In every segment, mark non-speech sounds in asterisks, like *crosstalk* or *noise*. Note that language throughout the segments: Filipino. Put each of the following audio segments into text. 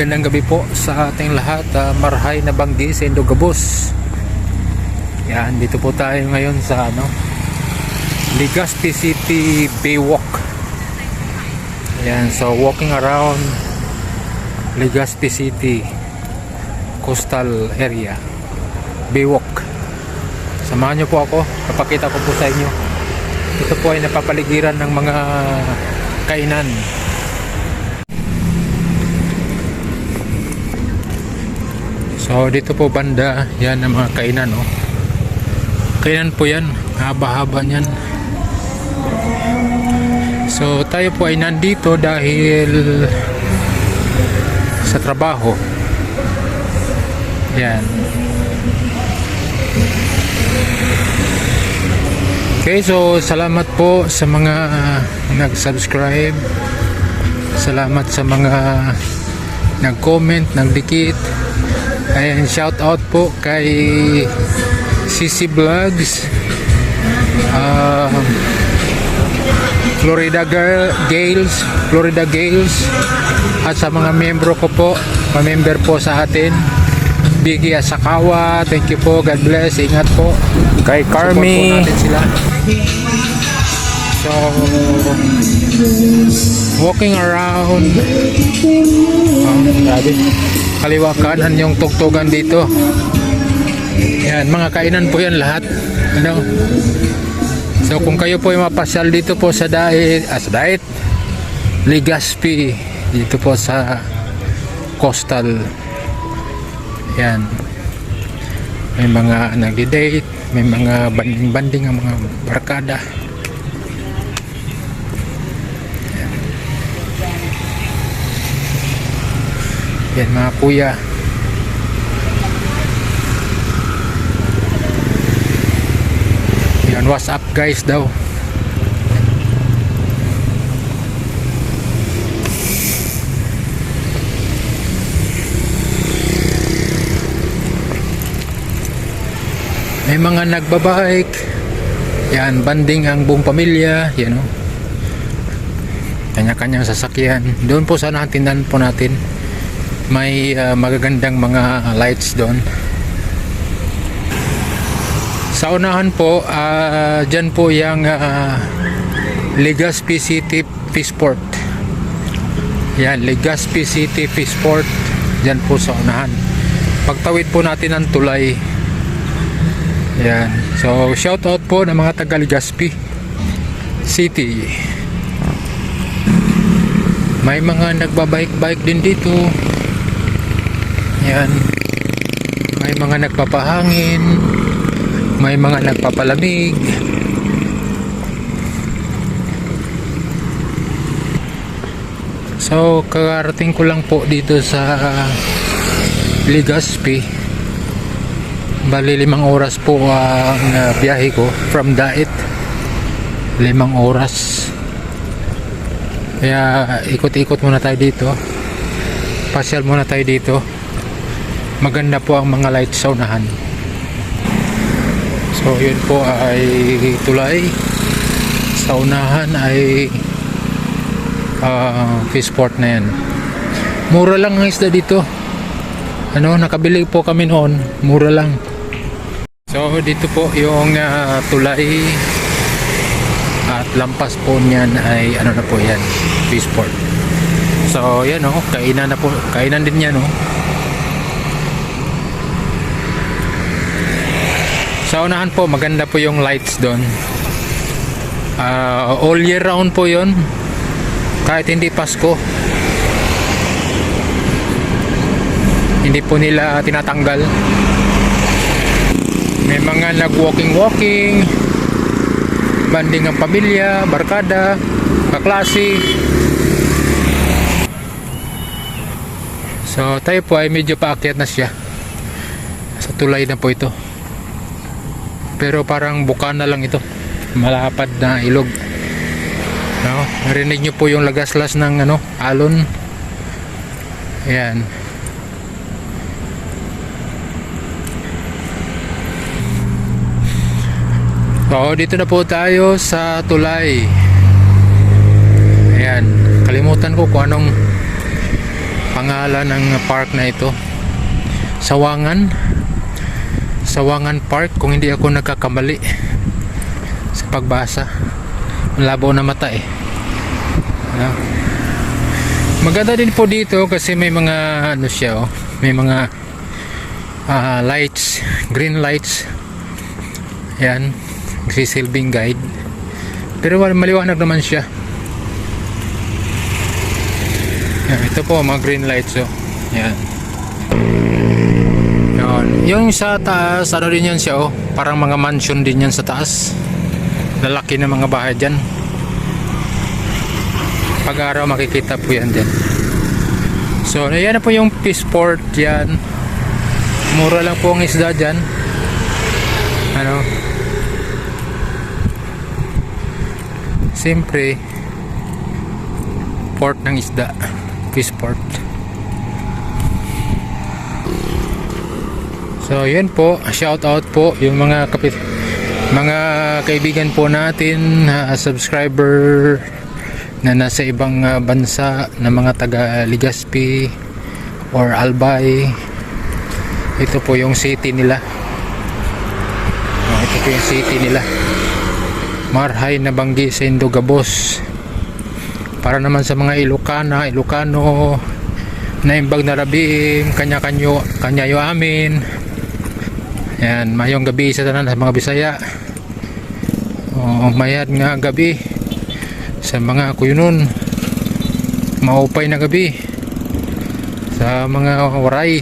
magandang gabi po sa ating lahat. Uh, Marhay na Banggi sa Indogabos. Yan, dito po tayo ngayon sa ano, Legazpi City Baywalk. Yan, so walking around Legazpi City coastal area. Baywalk. Samahan niyo po ako, papakita ko po sa inyo. Ito po ay napapaligiran ng mga kainan. So dito po banda, yan ang mga kainan oh. Kainan po yan, haba-haba niyan. So tayo po ay nandito dahil sa trabaho. Yan. Okay, so salamat po sa mga nag-subscribe. Salamat sa mga nag-comment, nagdikit. Ayan, shout out po kay CC Vlogs. Um, Florida Girl, Gales, Florida Gales at sa mga miyembro ko po, pa-member po sa atin. Biggie Asakawa, thank you po, God bless, ingat po. Kay Support po Carmi, natin sila. So, walking around. Oh, grabe. Kaliwa kanan yung tugtugan dito. Yan, mga kainan po yan lahat. Ano? So, kung kayo po ay mapasyal dito po sa Daet, ah, sa Daet, Legazpi, dito po sa coastal. Yan. May mga nagdi-date, may mga banding-banding ang mga barkada. Yan mga kuya. Yan, what's up guys daw. May mga nagbabike. Yan, banding ang buong pamilya. Yan o. Kanya-kanyang sasakyan. Doon po sana ang tindahan po natin. May ah, magagandang mga lights doon. Sa unahan po, ah, dyan po yung uh, Legazpi City Fishport. Yan, Legazpi City Fishport. Dyan po sa unahan. Pagtawid po natin ang tulay. Yan. So, shout out po ng mga taga Legazpi City. May mga nagbabike-bike din dito. Yan. May mga nagpapahangin. May mga nagpapalamig. So, kakarating ko lang po dito sa Legazpi. Bali limang oras po ang uh, biyahe ko from Daet. Limang oras. Kaya ikot-ikot muna tayo dito. Pasyal muna tayo dito. Maganda po ang mga lights sa unahan. So yun po ay tulay. Sa unahan ay uh, fishport na yan. Mura lang ang isda dito. Ano, nakabili po kami noon. Mura lang. So dito po yung ah, tulay at lampas po niyan ay ano na po yan, fishport. So yan oh, kainan na po, kainan din yan oh. Sa unahan po, maganda po yung lights doon. Ah, all year round po yon kahit hindi Pasko. Hindi po nila tinatanggal. May mga nag-walking-walking, banding ang pamilya, barkada, kaklase. So tayo po ay medyo paakyat na siya. Sa tulay na po ito. Pero parang buka na lang ito. Malapad na ilog. No? Narinig nyo po yung lagaslas ng ano, alon. Ayan. So, dito na po tayo sa tulay. Ayan. Kalimutan ko kung anong pangalan ng park na ito. Sawangan. Sawangan Park kung hindi ako nagkakamali sa pagbasa. Malabo na mata eh. Ano? Maganda din po dito kasi may mga ano siya oh, may mga ah, lights, green lights. Yan, silbing guide. Pero maliwanag naman siya. Yan, ito po mga green lights oh. Yan. Yan. Yung sa taas, ano din yan siya oh. Parang mga mansion din yan sa taas. Lalaki na mga bahay dyan. Pag araw makikita po yan dyan. So, ayan na po yung Peaceport yan. Mura lang po ang isda dyan. Ano? Siyempre, port ng isda. Peaceport. So, yun po. Shout out po yung mga kapit mga kaibigan po natin, ah, subscriber na nasa ibang ah, bansa na mga taga Legazpi or Albay. Ito po yung city nila. Ito po yung city nila. Marhay na banggi sa Indogabos. Para naman sa mga Ilocana, Ilocano, naimbag na rabim, kanya-kanyo, kanyayo amin. Yan, mayong gabi sa tanan sa mga Bisaya. Oh, mayad nga gabi sa mga kuyunon. Maupay na gabi sa mga waray.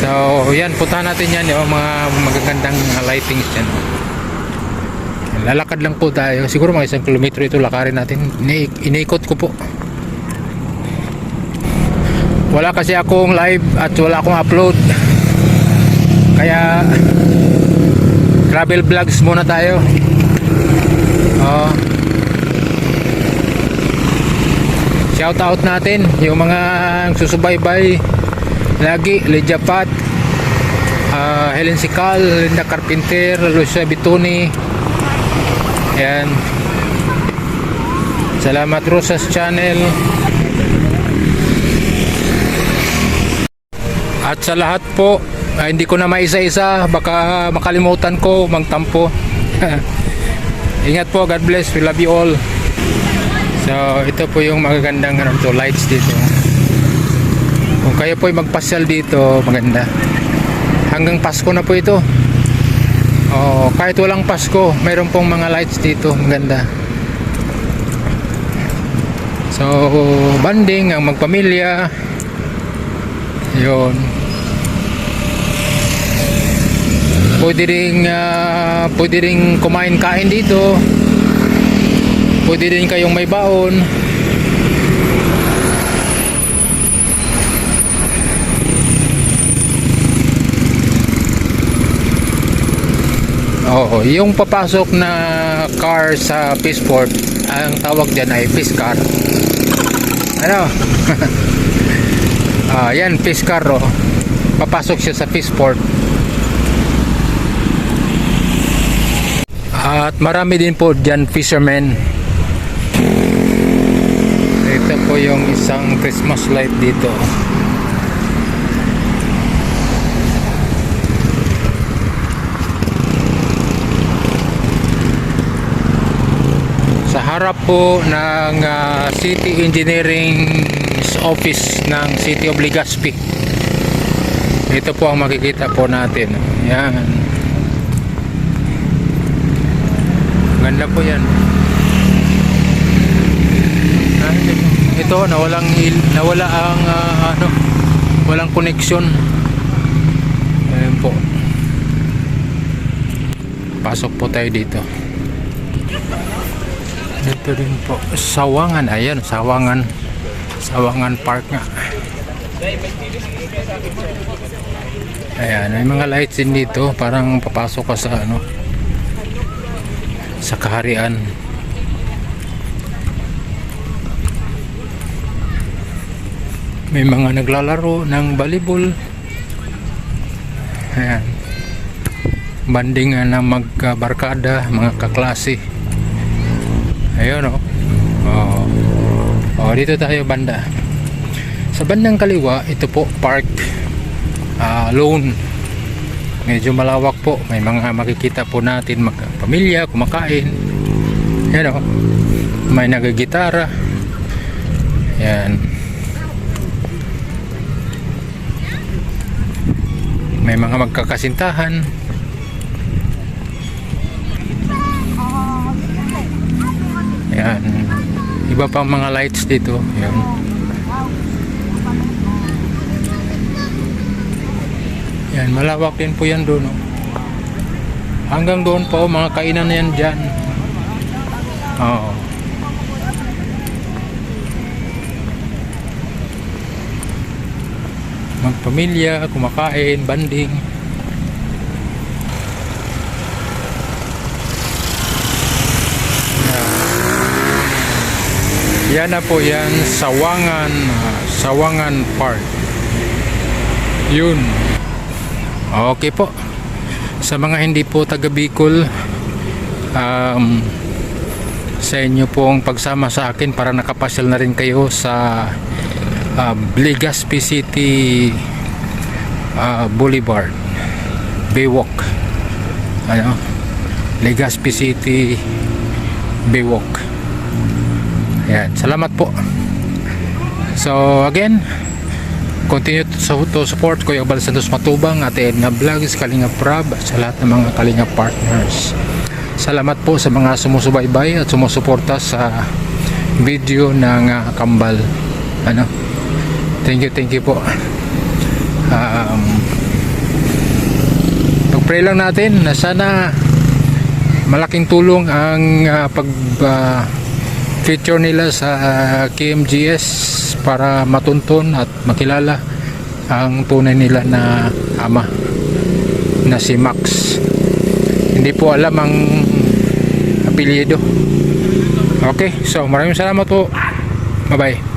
So, yan, puntahan natin yan yung mga magagandang lightings dyan. Lalakad lang po tayo. Siguro mga isang kilometro ito lakarin natin. Ini iniikot ko po. Wala kasi akong live at wala akong upload. Kaya travel vlogs muna tayo. Oh. Shout out natin yung mga susubaybay lagi Lydia Pat uh, Helen Sikal Linda Carpenter Lucia Bituni yan salamat Rosas Channel at sa lahat po ah, hindi ko na maisa-isa baka makalimutan ko magtampo. *laughs* Ingat po God bless we love you all. So ito po yung magagandang ano, to, lights dito. Kung kayo po ay magpasyal dito maganda. Hanggang Pasko na po ito. Oh, kahit walang Pasko mayroon pong mga lights dito maganda. So banding ang magpamilya. Yun pwede rin ah, pwede rin kumain kain dito pwede rin kayong may baon Oo, yung papasok na car sa Peaceport, ang tawag dyan ay Peace Car. Ano? *laughs* ah, yan, Peace Car, oh. Papasok siya sa Peaceport. At marami din po dyan fishermen. Ito po yung isang Christmas light dito. sa harap po ng ah, City Engineering Office ng City of Legazpi ito po ang makikita po natin yan ganda po yan. Ah, ito nawalang nawala ang ah, ano walang connection. Ayun po. Pasok po tayo dito. Dito rin po. Sawangan. Ayan Sawangan. Sawangan Park nga. Ayan may mga lights din dito. Parang papasok ka sa ano sa kaharian may mga naglalaro ng volleyball ayan bandingan ng magkabarkada mga kaklase Ayun oh. Oh. Oh, O, dito tayo banda. Sa bandang kaliwa, ito po, park. ah loan. Medyo malawak po. May mga makikita po natin, mag pamilya, kumakain. Yan o. May nagagitara. Yan. May mga magkakasintahan. Yan. Iba pang mga lights dito. Yan. Yan, malawak din po yan doon. oh. Hanggang doon po, mga kainan na yan dyan. Oo. Magpamilya, kumakain, banding. Yan na po yan, Sawangan, ah, Sawangan Park. Yun. Okay po. Sa mga hindi po taga Bicol, um, sa inyo pong pagsama sa akin para nakapasyal na rin kayo sa uh, Legazpi City ah, Boulevard Baywalk. Ano? Legazpi City Baywalk. Yan salamat po. So again continue to, to support Kuya Bal Santos Matubang at Edna Vlogs Kalinga Prab sa lahat ng mga Kalinga partners. Salamat po sa mga sumusubaybay at sumusuporta sa video ng ah, kambal. Ano? Thank you thank you po. Um, pag-pray lang natin na sana malaking tulong ang ah, pag ah, feature nila sa ah, KMGS para matunton at makilala ang tunay nila na ama na si Max. Hindi po alam ang apelyido. Okay so maraming salamat po. Bye bye